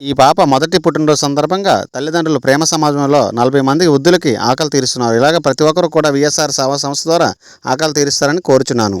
ఈ పాప మొదటి పుట్టినరోజు సందర్భంగా తల్లిదండ్రులు ప్రేమ సమాజంలో నలభై మంది వృద్ధులకి ఆకలి తీరుస్తున్నారు. ఇలాగ ప్రతి ఒక్కరు కూడా విఎస్ఆర్ సేవా సంస్థ ద్వారా ఆకలి తీరుస్తారని కోరుచున్నాను.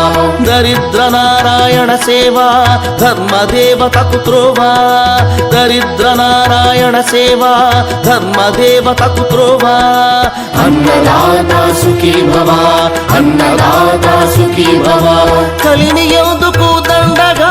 దరిద్ర నారాయణ సేవ ధర్మదేవతకు త్రోవా. దరిద్ర నారాయణ సేవ ధర్మదేవతకు త్రోవా. అన్నదాత సుఖీ భవ అన్నదాత సుఖీ భవ. కలిని ఎందుకు దండగా